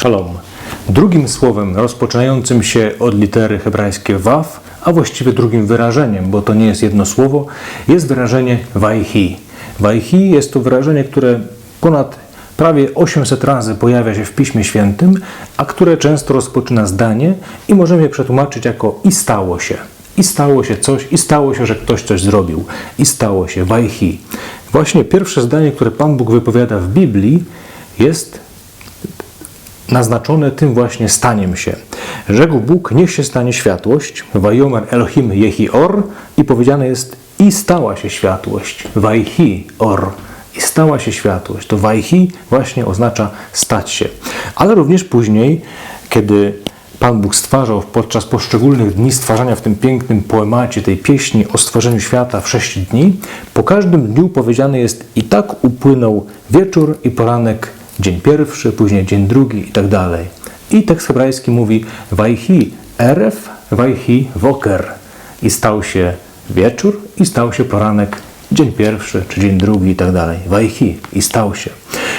Shalom. Drugim słowem rozpoczynającym się od litery hebrajskiej waw, a właściwie drugim wyrażeniem, bo to nie jest jedno słowo, jest wyrażenie wajhi. Wajhi jest to wyrażenie, które ponad prawie 800 razy pojawia się w Piśmie Świętym, a które często rozpoczyna zdanie i możemy je przetłumaczyć jako i stało się. I stało się coś, i stało się, że ktoś coś zrobił. I stało się, wajhi. Właśnie pierwsze zdanie, które Pan Bóg wypowiada w Biblii, jest naznaczone tym właśnie staniem się. Rzekł Bóg, niech się stanie światłość, Vajomer Elohim Jehi Or i powiedziane jest i stała się światłość, Vajhi Or i stała się światłość. To Vajhi właśnie oznacza stać się. Ale również później, kiedy Pan Bóg stwarzał podczas poszczególnych dni stwarzania w tym pięknym poemacie, tej pieśni o stworzeniu świata w sześć dni, po każdym dniu powiedziane jest i tak upłynął wieczór i poranek, dzień pierwszy, później dzień drugi i tak dalej. I tekst hebrajski mówi Wajhi eref, wajhi woker. I stał się wieczór i stał się poranek, dzień pierwszy czy dzień drugi i tak dalej. Wajhi i stał się.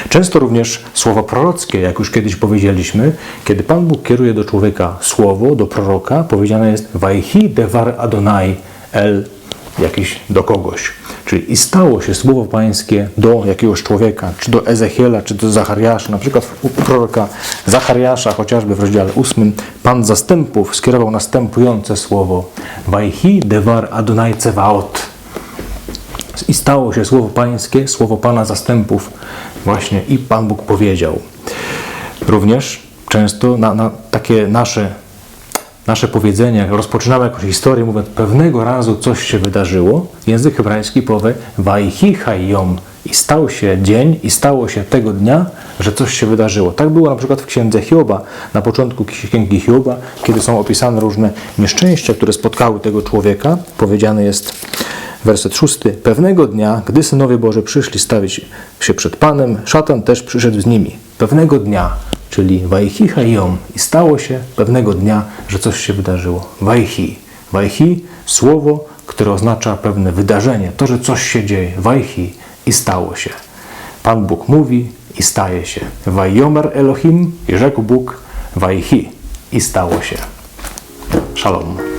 Często również słowa prorockie, jak już kiedyś powiedzieliśmy, kiedy Pan Bóg kieruje do człowieka słowo, do proroka, powiedziane jest Wajhi devar Adonai el jakiś do kogoś. Czyli i stało się słowo pańskie do jakiegoś człowieka, czy do Ezechiela, czy do Zachariasza. Na przykład u proroka Zachariasza, chociażby w rozdziale 8, Pan zastępów skierował następujące słowo. Wajhi devar Adonai Cevaot. I stało się słowo pańskie, słowo Pana zastępów właśnie i Pan Bóg powiedział. Również często na, na takie nasze nasze powiedzenie, rozpoczynamy jakąś historię, mówiąc pewnego razu coś się wydarzyło, język hebrajski powie Wajhi hayom i stał się dzień i stało się tego dnia, że coś się wydarzyło. Tak było na przykład w księdze Hioba, na początku księgi Hioba, kiedy są opisane różne nieszczęścia, które spotkały tego człowieka. Powiedziane jest werset szósty. Pewnego dnia, gdy synowie Boże przyszli stawić się przed Panem, szatan też przyszedł z nimi. Pewnego dnia, czyli Wajhi Hayom. I stało się pewnego dnia, że coś się wydarzyło. Wajhi. Wajhi, słowo, które oznacza pewne wydarzenie, to, że coś się dzieje. Wajhi. I stało się. Pan Bóg mówi i staje się. Wajomer Elohim i rzekł Bóg Wajhi. I stało się. Shalom.